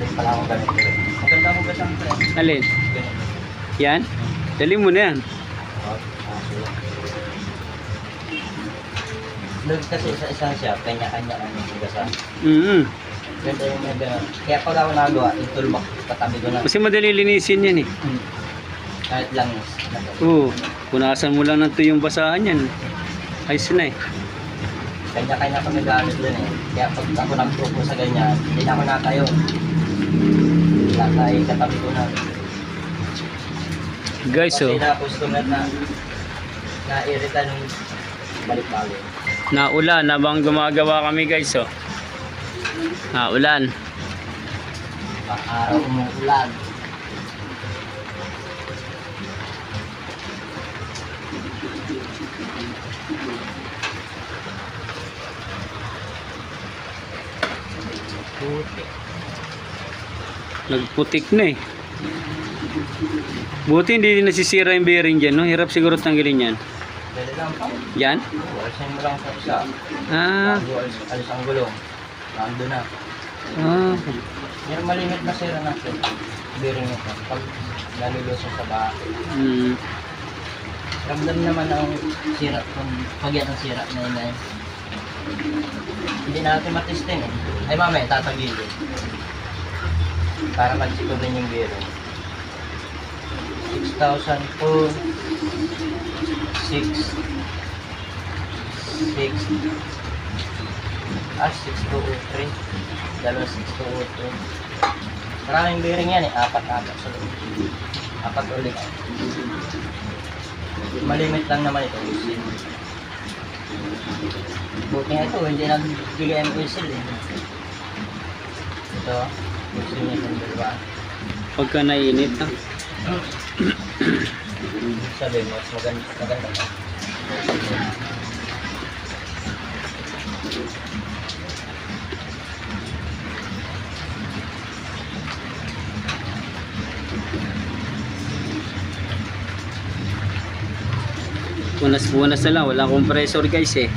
Hindi pala ako ganito. Maganda mo ba siyang pre? Alin? Yan? Dali mo na yan. Doon kasi sa isang siya, kanya-kanya ang hugasan. Mm Ganda yung gano'n. Kaya pag ako nagawa, itulmak, katabi ko na. Kasi madali linisin yan eh. Hmm. Kahit lang Oo. Punasan mo lang ng tuyong basahan yan. Ayos na eh. Kanya-kanya kami gamit dun eh. Kaya pag ako nagtruko sa ganyan, hindi na ako natayo. Nasa katabi ko na. Guys, Kasi oh. na-customer na na-irita nung balik-balik. Naulan habang gumagawa kami guys, oh. Naulan. Pang araw umuulan. Puti. Nagputik na eh. Buti hindi nasisira yung bearing dyan, no? Hirap siguro tanggalin yan. Dali lang pa. Yan? Alisin mo lang sa isa. Ah, alis, ang gulong. Nando na. ah. Yung malimit na sira natin. Bearing nito. Pag nalulusong sa bahay. Mm. Ramdam naman ang sira. Kung pag yan ang sira na yun na yun. Hindi natin matesting eh. Ay mamaya, tatagilid. Para mag-check din yung bearing. 6,000 po. 6. 6. Ah, 6203. Dalawa 6203. Maraming bearing yan eh. Apat-apat sa loob. Apat ulit. Malimit lang naman ito. Usil. Buti nga ito, hindi nagbigay ang usil eh. Ito, Pagka nainit, ah. Sabi mo, mas maganda, maganda. Punas-punas na lang. Walang compressor guys eh.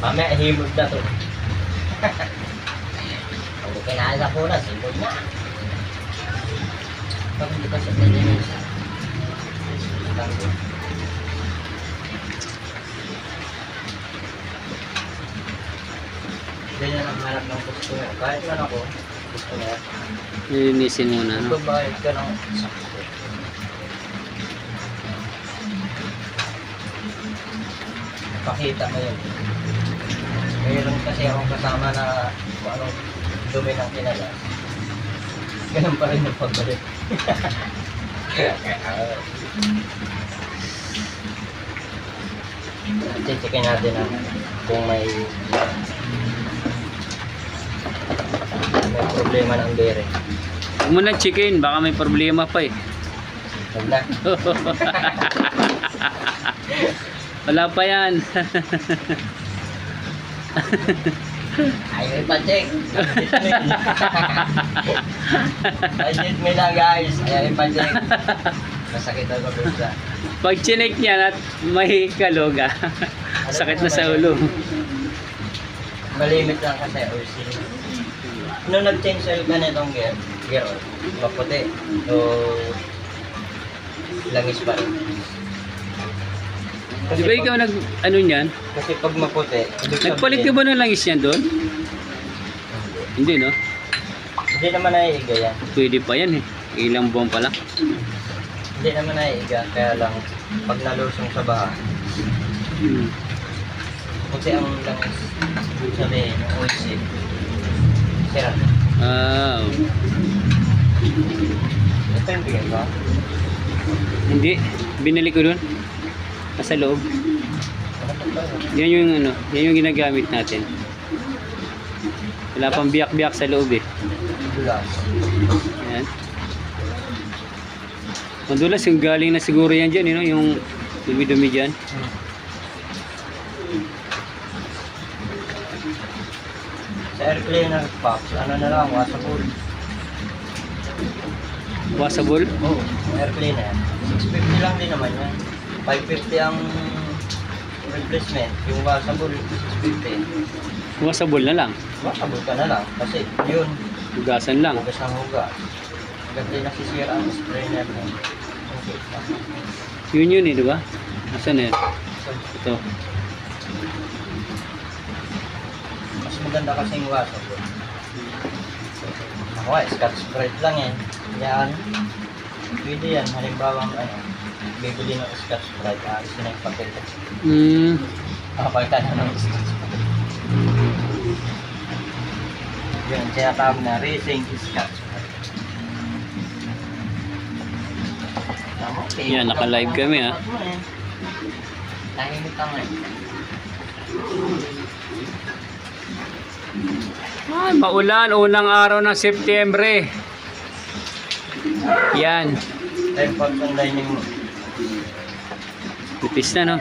Mamaya, himod na to. Sa punas, himod na. Pag hindi pa siya nilinis. Ganyan ang hanap ng customer. Kahit man ako, customer, Linisin muna, no? magbabayad ka ng sakto. Pakita mo yun. Mayroon kasi akong kasama na kung anong dumi ng kinala. Ganun pa rin yung pagbalik. Checkin natin na kung may may problema ng bearing. Huwag mo na chicken. Baka may problema pa eh. Huwag na. Wala pa yan. Ayaw ipa-check. Budget me lang guys. Ayaw ipa-check. Masakit ako basta. Pag chinek niya at may kaloga, sakit na sa ulo. Malimit lang kasi OC. Nung nag-change oil ka nitong gear, gear oil, maputi. So, langis pa rin. Di ba ikaw nag, ano niyan? Kasi pag maputi, Nagpalit ka ba ng langis yan doon? Hindi no? Hindi naman naiiga yan. Pwede pa yan eh. Ilang buwan pa lang. Hindi naman naiiga, kaya lang pag nalusong sa baha, Hmm. Kasi ang langis, ng oil Sira. Ah, Ito yung bigay ko. hindi. Binili ko doon. Nasa loob. Yan yung ano, yan yung ginagamit natin. Wala pang biyak-biyak sa loob eh. Yan. Madulas yung galing na siguro yan dyan, you know, yung dumi-dumi dyan. Sa air cleaner box, ano na lang, washable. Washable. Oo, oh, air cleaner. 650 lang din naman yan. 550 ang replacement. Yung washable, 650. Washable na lang. Washable ka na lang. Kasi yun, Hugasan lang. Hugas ng hugas. Din nasisira ang strainer mo. Okay. Yun yun eh, di ba? Asan na yan? So, Ito. mas maganda kasi yung ko. Ako ay scotch brite lang yan. Yan. Pwede yan. Halimbawa, ano, bibili ng scotch brite. Aalis na yung papel. Hmm. Kapagka na ng scotch brite. Yun, tinatawag na racing scotch brite. Okay. Yan, naka-live kami, ha? Tahimik ka nga eh. Ay, maulan. Unang araw ng Setyembre. Yan. Dahil pag ang dining mo, Nipis na, no?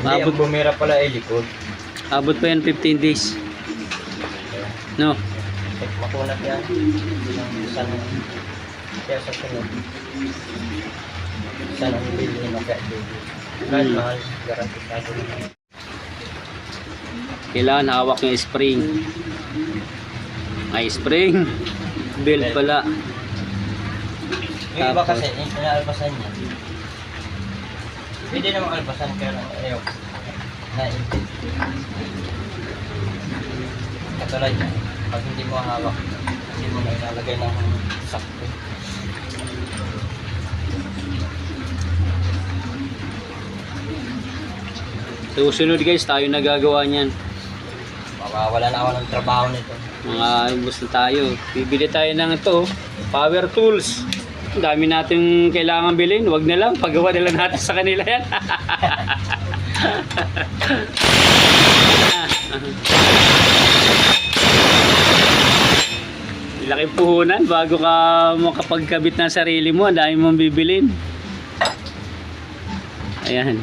Abot, ang bumira pala ay likod. abot pa yan 15 days. No? Check makunat yan. Ang. Kaya sa sunod. Isa na bilhin kaya baby. Kahit mahal, garantisado na. Kailangan hawak yung spring. Ay, spring. Belt pala. Yung iba kasi, yung inaalpasan niya. Pwede namang alpasan kaya lang ayaw. Naintid. Katulad niya, pag hindi mo hawak, hindi mo na ilalagay ng sakto. Susunod guys, tayo nagagawa niyan. Mawawala na ako ng trabaho nito. Mga ubos na tayo. Bibili tayo ng ito, power tools. Dami natin kailangan bilhin. Huwag na lang, paggawa na lang natin sa kanila yan. Laking puhunan bago ka makapagkabit ng sarili mo. Ang dami mong bibilin. Ayan.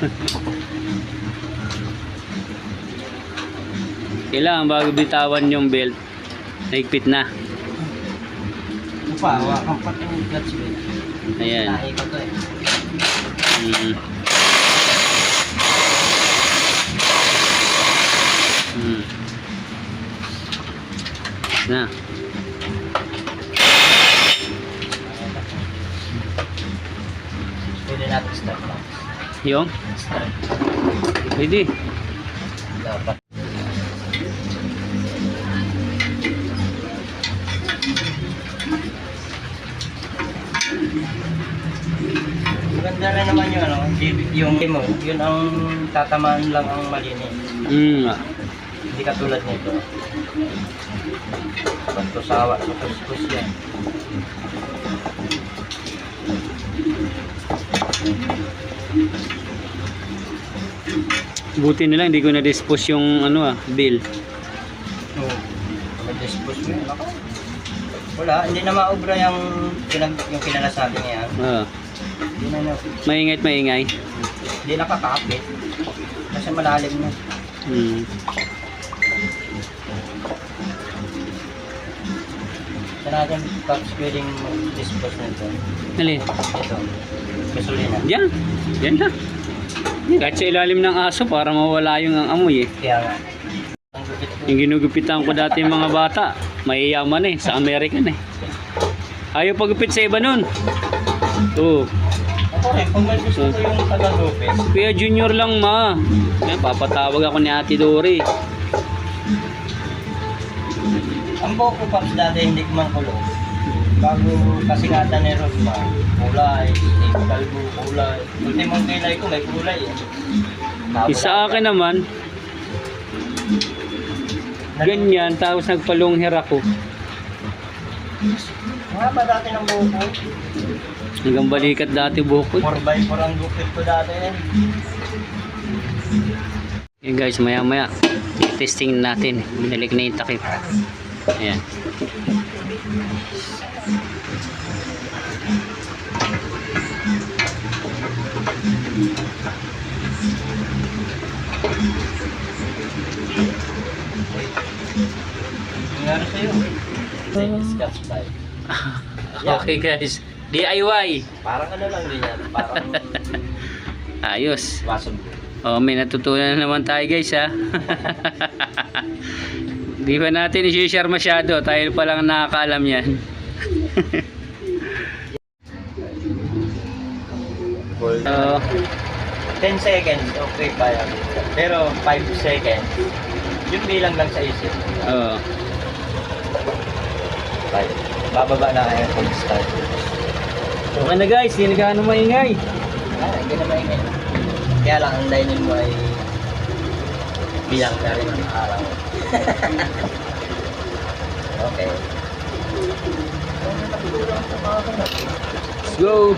Kailangan bago bitawan yung belt, naigpit na. Pa itong clutch belt. Ayan. Lahi ko to eh. Mm. Mm. Na. Pwede natin start lang. Yung? Start. Pwede. Dapat. Yung mo, yun ang tatamaan lang ang malinis. Mm. Hindi katulad nito. Pagkusawa sa kuskus yan. Buti na lang, hindi ko na-dispose yung ano ah, bill. Oo. Mag-dispose mo yun. Ako. Wala, hindi na maubra yung, yung kinalasabi niya. Ah. Na, Maingay hindi nakakapit. Kasi malalim na. Mm. Saan natin Pops pwedeng mag-dispose nito? Alin? Ito. Gasolina. Diyan. Diyan na. Kahit sa ilalim ng aso para mawala yung ang amoy eh. Kaya nga. Yung ginugupitan ko dati yung mga bata, mayayaman eh, sa American eh. Ayaw pagupit sa iba nun. Oo. Rin, kung may gusto ko yung taga-gupit, Kuya Junior lang ma. Yan, papatawag ako ni Ate Dory. ang buhok ko Pops dati hindi ko man kulong. Bago kasingatan ni Rosma, kulay, ko kalbo, kulay. Ultimong kilay ko, may kulay eh. Tapos Isa akin naman, ganyan, tapos nagpalong hair ako. Nga ba dati ng buhok ko? Hanggang balikat dati buhok ko. 4x4 ang gupit ko dati. Yan guys, maya maya, testing natin. Binalik na yung takip. Ayan. Same scotch. Okay guys, DIY. Parang ano lang din yan. Parang Ayos. wasog. Oh, may natutunan na naman tayo guys ha. Di ba natin i-share masyado? Tayo pa lang nakakaalam yan. So, 10 seconds, okay pa yan. Pero 5 seconds, yung bilang lang sa isip. oh. Five. Bababa na kayo kung start. Okay na guys, hindi na gaano maingay. Ah, hindi na maingay. Kaya lang, ang dining mo ay bilang na rin ang araw. okay. Let's go!